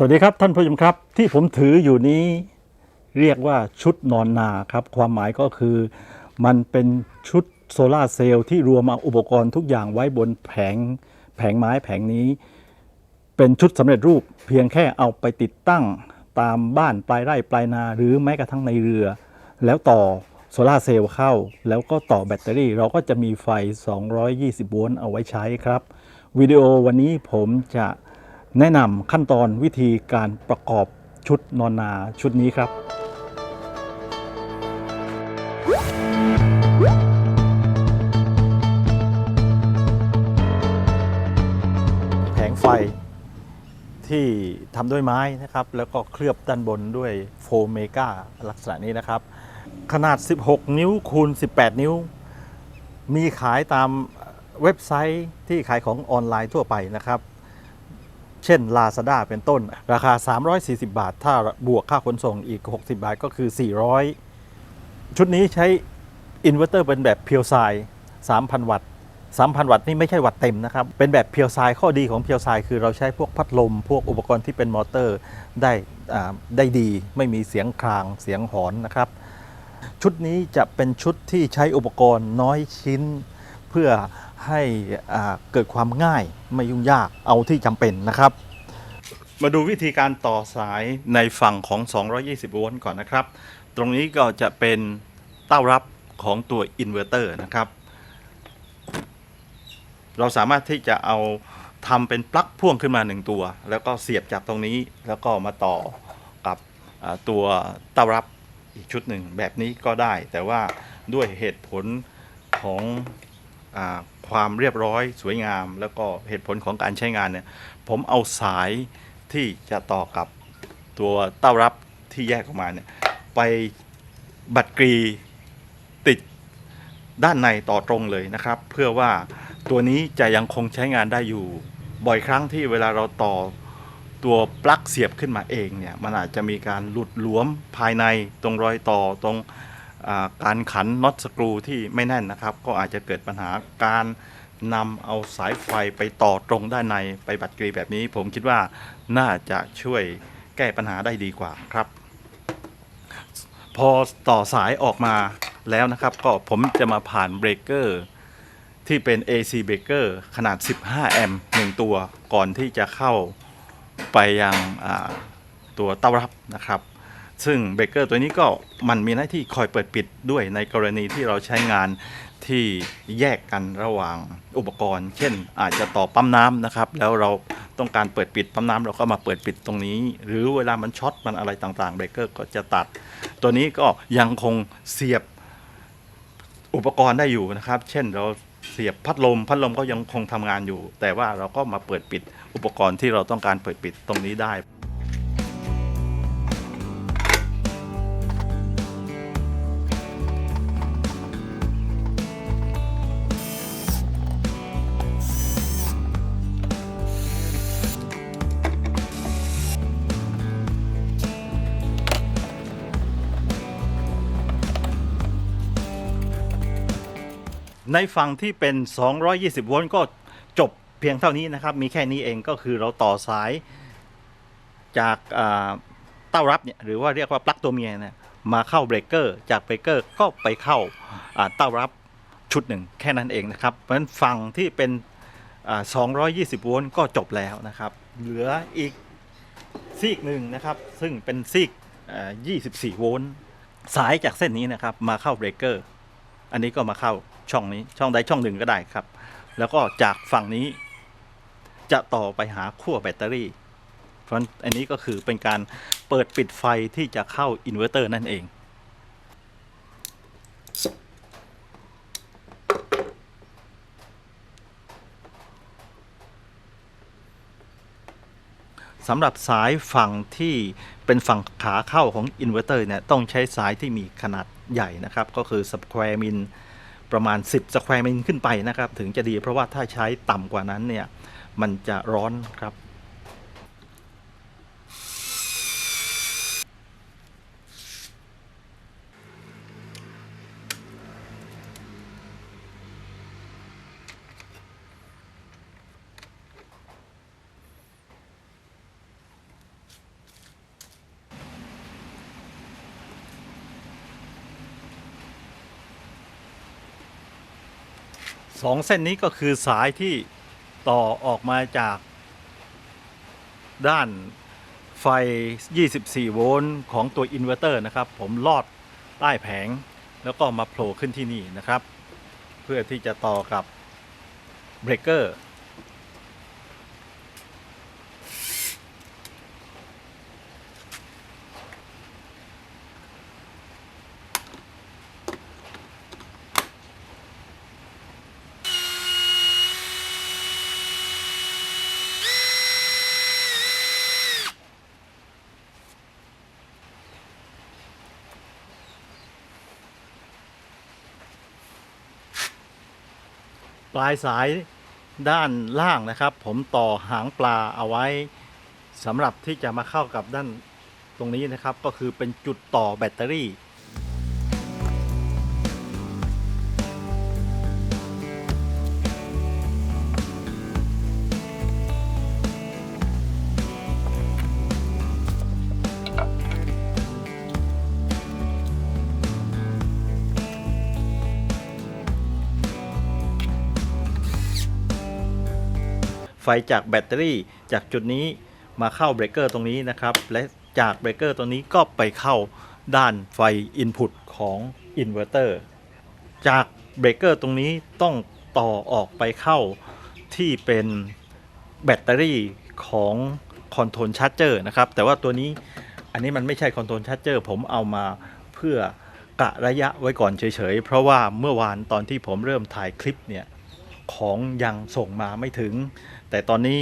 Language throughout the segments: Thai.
สวัสดีครับท่านผู้ชมครับที่ผมถืออยู่นี้เรียกว่าชุดนอนนาครับ ความหมายก็คือมันเป็นชุดโซลาเซลล์ที่รวมเอาอุปกรณ์ทุกอย่างไว้บนแผงแผงไม้แผงนี้ เป็นชุดสำเร็จรูปเพียงแค่เอาไปติดตั้งตามบ้านปลายไร่ปลายนา หรือแม้กระทั่งในเรือ แล้วต่อโซลาเซลล์เข้า แล้วก็ต่อแบตเตอรี่ เราก็จะมีไฟ 220 โวลต์เอาไว้ใช้ครับวิดีโอวันนี้ผมจะ แนะนำขั้นตอนวิธีการประกอบชุดนอนนาชุดนี้ครับแผงไฟที่ทำด้วยไม้นะครับ แล้วก็เคลือบด้านบนด้วยโฟมเมกาลักษณะนี้นะครับ ขนาด 16 นิ้วคูณ 18 นิ้ว มีขายตามเว็บไซต์ที่ขายของออนไลน์ทั่วไปนะครับ เช่น Lazada เป็นต้น ราคา 340 บาท ถ้าบวกค่าขนส่งอีก 60 บาทก็คือ 400 ชุดนี้ใช้อินเวอร์เตอร์เป็นแบบเพียวไซ3,000 วัตต์3,000 วัตต์นี่ไม่ใช่วัตต์เต็มนะครับ เป็นแบบเพียวไซข้อดีของเพียวไซคือเราใช้พวกพัดลม พวกอุปกรณ์ที่เป็นมอเตอร์ได้ได้ดี ไม่มีเสียงครางเสียงหอนนะครับ ชุดนี้จะเป็นชุดที่ใช้อุปกรณ์น้อยชิ้นเพื่อ ให้เกิดความง่ายไม่ยุ่งยากเอาที่จำเป็นนะครับ มาดูวิธีการต่อสายในฝั่งของ 220 โวลต์ก่อนนะครับ ตรงนี้ก็จะเป็นเต้ารับของตัวอินเวอร์เตอร์นะครับ เราสามารถที่จะเอาทำเป็นปลั๊กพ่วงขึ้นมาหนึ่งตัว แล้วก็เสียบจากตรงนี้แล้วก็มาต่อกับตัวเต้ารับอีกชุดหนึ่งแบบนี้ก็ได้ แต่ว่าด้วยเหตุผลของ ความเรียบร้อยสวยงาม แล้วก็เหตุผลของการใช้งานเนี่ยผมเอาสายที่จะต่อกับตัวเต้ารับที่แยกออกมาเนี่ยไปบัตรกรีติดด้านในต่อตรงเลยนะครับ เพื่อว่าตัวนี้จะยังคงใช้งานได้อยู่ บ่อยครั้งที่เวลาเราต่อตัวปลั๊กเสียบขึ้นมาเองเนี่ยมันอาจจะมีการหลุดหลวมภายในตรงรอยต่อตรง การขันน็อตสกรูที่ไม่แน่นนะครับ ก็อาจจะเกิดปัญหาการนำเอาสายไฟไปต่อตรงด้านในไปบัดกรีแบบนี้ ผมคิดว่าน่าจะช่วยแก้ปัญหาได้ดีกว่าครับ พอต่อสายออกมาแล้วนะครับ ก็ผมจะมาผ่านเบรกเกอร์ที่เป็น AC เบรกเกอร์ขนาด 15 แอมป์หนึ่งตัวก่อนที่จะเข้าไปยังตัวเต้ารับนะครับ ซึ่งเบรกเกอร์ตัวนี้ก็มันมีหน้าที่คอยเปิดปิดด้วยในกรณีที่เราใช้งานที่แยกกันระหว่างอุปกรณ์ เช่น อาจจะต่อปั๊มน้ำนะครับ แล้วเราต้องการเปิดปิดปั๊มน้ำเราก็มาเปิดปิดตรงนี้ หรือเวลามันช็อตมันอะไรต่างๆเบรกเกอร์ก็จะตัด ตัวนี้ก็ยังคงเสียบอุปกรณ์ได้อยู่นะครับ เช่นเราเสียบพัดลม พัดลมก็ยังคงทำงานอยู่ แต่ว่าเราก็มาเปิดปิดอุปกรณ์ที่เราต้องการเปิดปิดตรงนี้ได้ ในฝั่งที่เป็น 220 โวลต์ก็จบเพียงเท่านี้นะครับ มีแค่นี้เองก็คือเราต่อสายจากเต้ารับเนี่ยหรือว่าเรียกว่าปลั๊กตัวเมียเนี่ยมาเข้าเบรกเกอร์จากเบรกเกอร์ก็ไปเข้าเต้ารับชุดหนึ่งแค่นั้นเองนะครับ เพราะฉะนั้นฝั่งที่เป็น 220 โวลต์ก็จบแล้วนะครับ เหลืออีกซีกหนึ่งนะครับ ซึ่งเป็นซีก 24 โวลต์สายจากเส้นนี้นะครับ มาเข้าเบรกเกอร์อันนี้ก็มาเข้า ช่องนี้ช่องใดช่องหนึ่งก็ได้ครับ แล้วก็จากฝั่งนี้จะต่อไปหาขั้วแบตเตอรี่ เพราะฉะนั้นอันนี้ก็คือเป็นการเปิดปิดไฟที่จะเข้าอินเวอร์เตอร์นั่นเองสำหรับสายฝั่งที่เป็นฝั่งขาเข้าของอินเวอร์เตอร์เนี่ยต้องใช้สายที่มีขนาดใหญ่นะครับ ก็คือสแควร์มิล ประมาณ 10สแควร์มิลขึ้นไปนะครับ ถึงจะดีเพราะว่าถ้าใช้ต่ำกว่านั้นเนี่ย มันจะร้อนครับ สองเส้นนี้ก็คือสายที่ต่อออกมาจาก ด้านไฟ 24 โวลต์ของตัวอินเวอร์เตอร์นะครับ ผมลอดใต้แผงแล้วก็มาโผล่ขึ้นที่นี่นะครับ เพื่อที่จะต่อกับเบรกเกอร์ ลายสายด้านล่างนะครับ ผมต่อหางปลาเอาไว้สำหรับที่จะมาเข้ากับด้านตรงนี้นะครับ ก็คือเป็นจุดต่อแบตเตอรี่ ฟจากแบตเตอรี่จากจุดนี้มาเข้าเบรกเกอร์ตรงนี้นะครับ และจากเบรกเกอร์ตรงนี้ก็ไปเข้าด้านไฟอินพุตของอินเวอร์เตอร์จากเบรกเกอร์ตรงนี้ต้องต่อออกไปเข้าที่เป็นแบตเตอรี่ของคอนโทรลชาร์จเจอร์นะครับ แต่ว่าตัวนี้อันนี้มันไม่ใช่คอนโทรลชาร์จเจอร์ผมเอามาเพื่อกะระยะไว้ก่อนเฉยๆ เพราะว่าเมื่อวานตอนที่ผมเริ่มถ่ายคลิปเนี่ย ของยังส่งมาไม่ถึง แต่ตอนนี้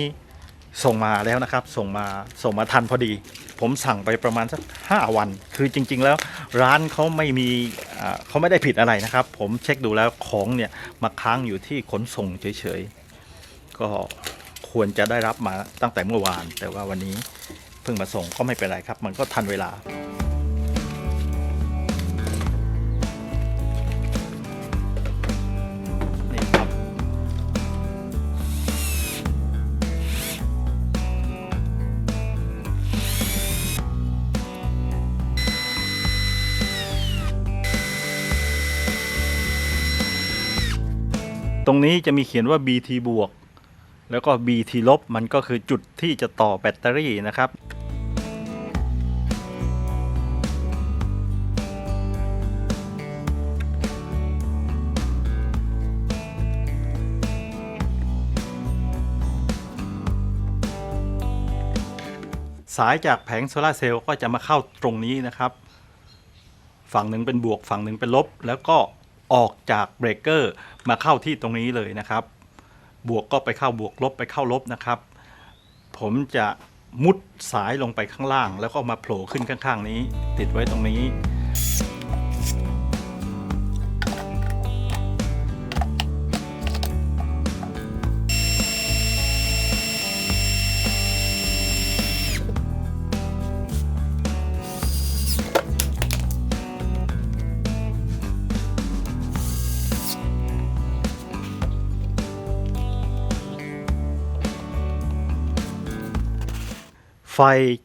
ส่งมาแล้วนะครับ ส่งมาส่งมาทันพอดี ผมสั่งไปประมาณสัก5วัน คือจริง ๆ แล้วร้านเขาไม่มีเขาไม่ได้ผิดอะไรนะครับ ผมเช็คดูแล้วของเนี่ยมาค้างอยู่ที่ขนส่งเฉยๆ ก็ควรจะได้รับมาตั้งแต่เมื่อวาน แต่ว่าวันนี้เพิ่งมาส่งก็ไม่เป็นไรครับ มันก็ทันเวลา ตรงนี้จะมีเขียนว่า BT บวก แล้วก็ BT ลบ มันก็คือจุดที่จะต่อแบตเตอรี่นะครับ สายจากแผงโซลาเซลล์ก็จะมาเข้าตรงนี้นะครับ ฝั่งหนึ่งเป็นบวก ฝั่งหนึ่งเป็นลบ แล้วก็ ออกจากเบรกเกอร์มาเข้าที่ตรงนี้เลยนะครับ บวกก็ไปเข้าบวกลบไปเข้าลบนะครับ ผมจะมุดสายลงไปข้างล่าง แล้วก็มาโผล่ขึ้นข้าง ๆ นี้ ติดไว้ตรงนี้ ไฟ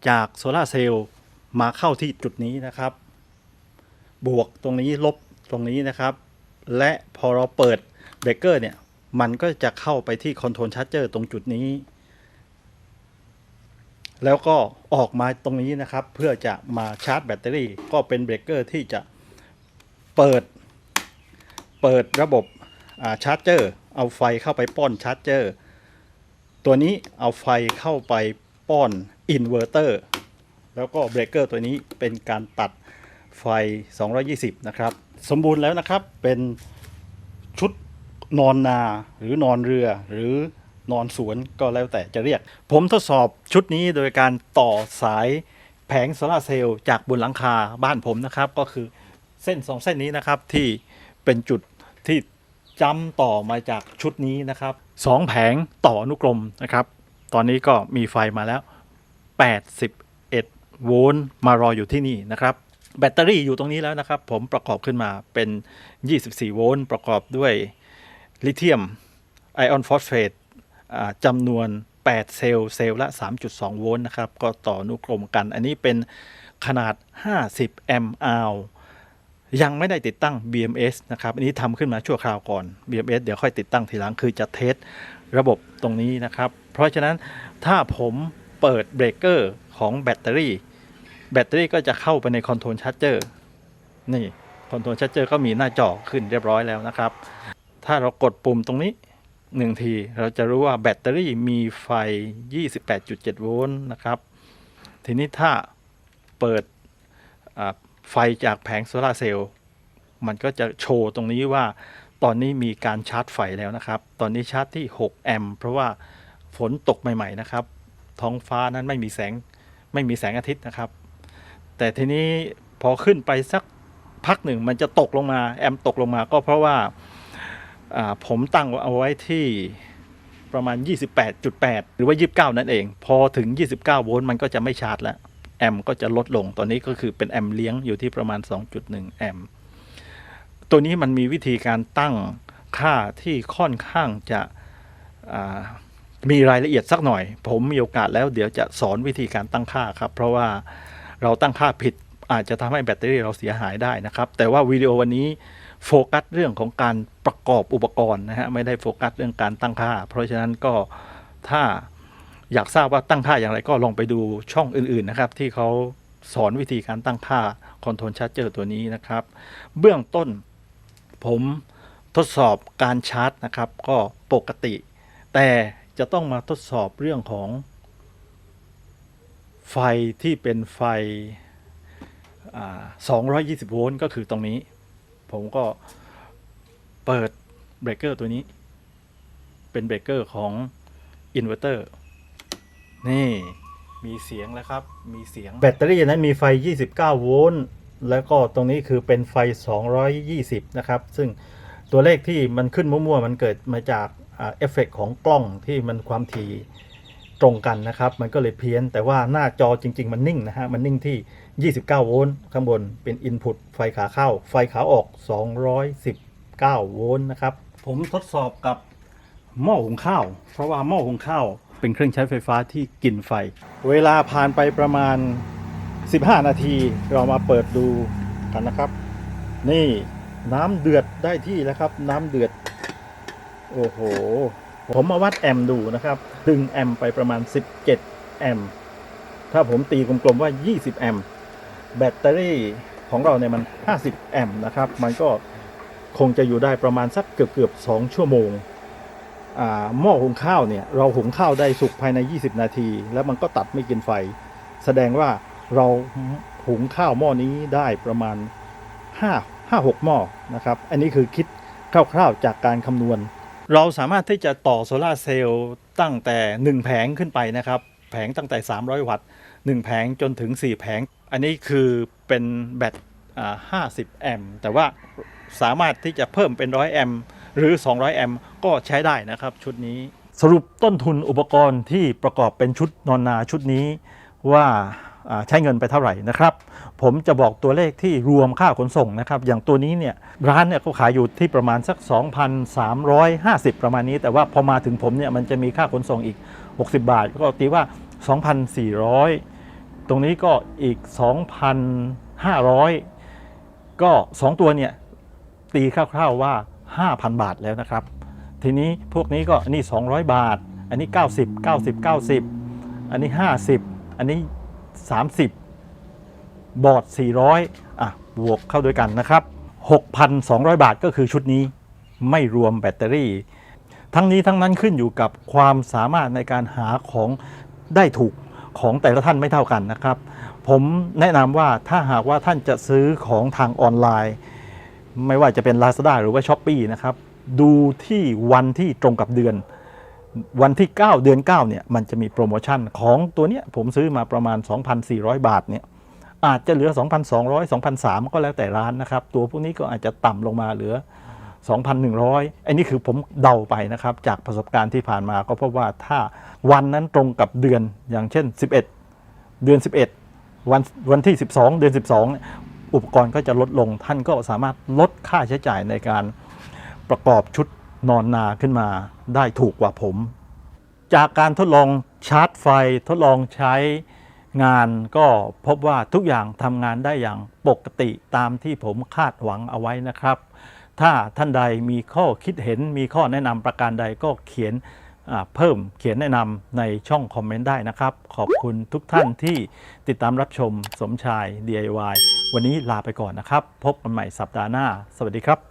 จากโซลาเซลล์มาเข้าที่จุดนี้นะครับ บวกตรงนี้ลบตรงนี้นะครับ และพอเราเปิดเบรกเกอร์เนี่ย มันก็จะเข้าไปที่คอนโทรลชาร์จเจอร์ตรงจุดนี้ แล้วก็ออกมาตรงนี้นะครับ เพื่อจะมาชาร์จแบตเตอรี่ ก็เป็นเบรกเกอร์ที่จะเปิด เปิดระบบชาร์จเจอร์ เอาไฟเข้าไปป้อนชาร์จเจอร์ ตัวนี้เอาไฟเข้าไปป้อน อินเวอร์เตอร์แล้วก็เบรกเกอร์ตัวนี้เป็นการตัดไฟ 220 นะครับ สมบูรณ์แล้วนะครับเป็นชุดนอนนาหรือนอนเรือหรือนอนสวนก็แล้วแต่จะเรียก ผมทดสอบชุดนี้โดยการต่อสายแผงโซลาเซลล์จากบนหลังคาบ้านผมนะครับ ก็คือเส้นสองเส้นนี้นะครับที่เป็นจุดที่จำต่อมาจากชุดนี้นะครับสองแผงต่ออนุกรมนะครับ ตอนนี้ก็มีไฟมาแล้ว 81 โวลต์มารออยู่ที่นี่นะครับ แบตเตอรี่อยู่ตรงนี้แล้วนะครับ ผมประกอบขึ้นมาเป็น 24 โวลต์ประกอบด้วยลิเธียมไอออนฟอสเฟตจำนวน 8 เซลล์เซลล์ละ 3.2 โวลต์นะครับ ก็ต่อนุกรมกัน อันนี้เป็นขนาด 50 แอมป์อาวยังไม่ได้ติดตั้ง BMS นะครับ อันนี้ทำขึ้นมาชั่วคราวก่อน BMS เดี๋ยวค่อยติดตั้งทีหลังคือจะเทสระบบตรงนี้นะครับ เพราะฉะนั้นถ้าผม เปิดเบรกเกอร์ของแบตเตอรี่ แบตเตอรี่ก็จะเข้าไปในคอนโทรลชาร์จเจอร์นี่คอนโทรลชาร์จเจอร์ก็มีหน้าจอขึ้นเรียบร้อยแล้วนะครับ ถ้าเรากดปุ่มตรงนี้หนึ่งทีเราจะรู้ว่าแบตเตอรี่มีไฟ 28.7 โวลต์นะครับ ทีนี้ถ้าเปิดไฟจากแผงโซลาร์เซลล์มันก็จะโชว์ตรงนี้ว่าตอนนี้มีการชาร์จไฟแล้วนะครับ ตอนนี้ชาร์จที่ 6 แอมป์เพราะว่าฝนตกใหม่ ๆ นะครับ ท้องฟ้านั้นไม่มีแสงไม่มีแสงอาทิตย์นะครับ แต่ทีนี้พอขึ้นไปสักพักหนึ่งมันจะตกลงมาแอมตกลงมาก็เพราะว่าผมตั้งเอาไว้ที่ประมาณ 28.8 หรือว่า 29 นั่นเอง พอถึง 29 โวลต์มันก็จะไม่ชาร์จแล้ว แอมก็จะลดลงตอนนี้ก็คือเป็นแอมเลี้ยงอยู่ที่ประมาณ 2.1 แอมตัวนี้มันมีวิธีการตั้งค่าที่ค่อนข้างจะ มีรายละเอียดสักหน่อย ผมมีโอกาสแล้วเดี๋ยวจะสอนวิธีการตั้งค่าครับ เพราะว่าเราตั้งค่าผิดอาจจะทำให้แบตเตอรี่เราเสียหายได้นะครับ แต่ว่าวิดีโอวันนี้โฟกัสเรื่องของการประกอบอุปกรณ์นะฮะไม่ได้โฟกัสเรื่องการตั้งค่า เพราะฉะนั้นก็ถ้าอยากทราบว่าตั้งค่าอย่างไรก็ลองไปดูช่องอื่นๆนะครับ ที่เขาสอนวิธีการตั้งค่าคอนโทรลชาร์จเจอร์ตัวนี้นะครับ เบื้องต้นผมทดสอบการชาร์จนะครับ ก็ปกติ แต่ จะต้องมาทดสอบเรื่องของ ไฟที่เป็นไฟ 220 โวลต์ก็คือตรงนี้ ผมก็เปิดเบรกเกอร์ตัวนี้ เป็นเบรกเกอร์ของอินเวอร์เตอร์นี่มีเสียงแล้วครับ มีเสียง แบตเตอรี่นั้นมีไฟ 29 โวลต์ แล้วก็ตรงนี้คือเป็นไฟ 220 นะครับ ซึ่งตัวเลขที่มันขึ้นมั่วๆ มันเกิดมาจาก เอฟเฟกต์ของกล้องที่มันความถี่ตรงกันนะครับ มันก็เลยเพี้ยน แต่ว่าหน้าจอจริง ๆ มันนิ่งนะฮะ มันนิ่งที่ 29 โวลต์ข้างบนเป็น Input ไฟขาเข้า ไฟขาออก 219 โวลต์นะครับ ผมทดสอบกับหม้อหุงข้าว เพราะว่าหม้อหุงข้าวเป็นเครื่องใช้ไฟฟ้าที่กินไฟ เวลาผ่านไปประมาณ 15 นาที เรามาเปิดดูกันนะครับ นี่น้ำเดือดได้ที่แล้วครับ น้ำเดือด โอ้โห ผมมาวัดแอมป์ดูนะครับ ดึงแอมป์ไปประมาณ 17 แอมป์ถ้าผมตีกลมๆว่า 20 แอมป์แบตเตอรี่ของเราเนี่ยมัน 50 แอมป์นะครับ มันก็คงจะอยู่ได้ประมาณสักเกือบๆ2ชั่วโมงหม้อหุงข้าวเนี่ย เราหุงข้าวได้สุกภายใน 20 นาที แล้วมันก็ตัดไม่กินไฟ แสดงว่าเราหุงข้าวหม้อนี้ได้ประมาณ5 5 6หม้อนะครับ อันนี้คือคิดคร่าวๆจากการคำนวณ เราสามารถที่จะต่อโซลาเซลล์ตั้งแต่ 1 แผงขึ้นไปนะครับ แผงตั้งแต่ 300 วัตต์1แผงจนถึง 4 แผง อันนี้คือเป็นแบตอ่า50 แอมป์แต่ว่าสามารถที่จะเพิ่มเป็น 100 แอมป์หรือ 200 แอมป์ก็ใช้ได้นะครับชุดนี้ สรุปต้นทุนอุปกรณ์ที่ประกอบเป็นชุดนอนนาชุดนี้ว่า ใช้เงินไปเท่าไหร่นะครับ ผมจะบอกตัวเลขที่รวมค่าขนส่งนะครับ อย่างตัวนี้เนี่ยร้านเนี่ยเขาขายอยู่ที่ประมาณสัก 2,350 ประมาณนี้ แต่ว่าพอมาถึงผมเนี่ยมันจะมีค่าขนส่งอีก 60 บาท ก็ตีว่า 2,400 ตรงนี้ก็อีก 2,500 ก็ 2 ตัวเนี่ยตีคร่าวๆว่า 5,000 บาทแล้วนะครับ ทีนี้พวกนี้ก็อันนี้ 200 บาท อันนี้ 90 90 90 อันนี้ 50 อันนี้ 30 บอร์ด 400 อะ บวกเข้าด้วยกันนะครับ 6,200 บาทก็คือชุดนี้ไม่รวมแบตเตอรี่ ทั้งนี้ทั้งนั้นขึ้นอยู่กับความสามารถในการหาของได้ถูกของแต่ละท่านไม่เท่ากันนะครับ ผมแนะนำว่าถ้าหากว่าท่านจะซื้อของทางออนไลน์ ไม่ว่าจะเป็น Lazada หรือว่า s h อ p e e นะครับ ดูที่วันที่ตรงกับเดือน วันที่ 9 เดือน9เนี่ยมันจะมีโปรโมชั่นของตัวเนี้ยผมซื้อมาประมาณ 2,400 บาทเนี่ยอาจจะเหลือ 2,200 2,300 ก็แล้วแต่ร้านนะครับ ตัวพวกนี้ก็อาจจะต่ำลงมาเหลือ 2,100 อันนี้คือผมเดาไปนะครับ จากประสบการณ์ที่ผ่านมาก็เพราะว่าถ้าวันนั้นตรงกับเดือนอย่างเช่น 11 เดือน 11 วันวันที่ 12 เดือน 12 อุปกรณ์ก็จะลดลงท่านก็สามารถลดค่าใช้จ่ายในการประกอบชุด นอนนาขึ้นมาได้ถูกกว่าผม จากการทดลองชาร์จไฟทดลองใช้งานก็พบว่าทุกอย่างทำงานได้อย่างปกติตามที่ผมคาดหวังเอาไว้นะครับ ถ้าท่านใดมีข้อคิดเห็นมีข้อแนะนำประการใดก็เขียนเพิ่มเขียนแนะนำในช่องคอมเมนต์ได้นะครับ ขอบคุณทุกท่านที่ติดตามรับชมสมชาย DIY วันนี้ลาไปก่อนนะครับ พบกันใหม่สัปดาห์หน้า สวัสดีครับ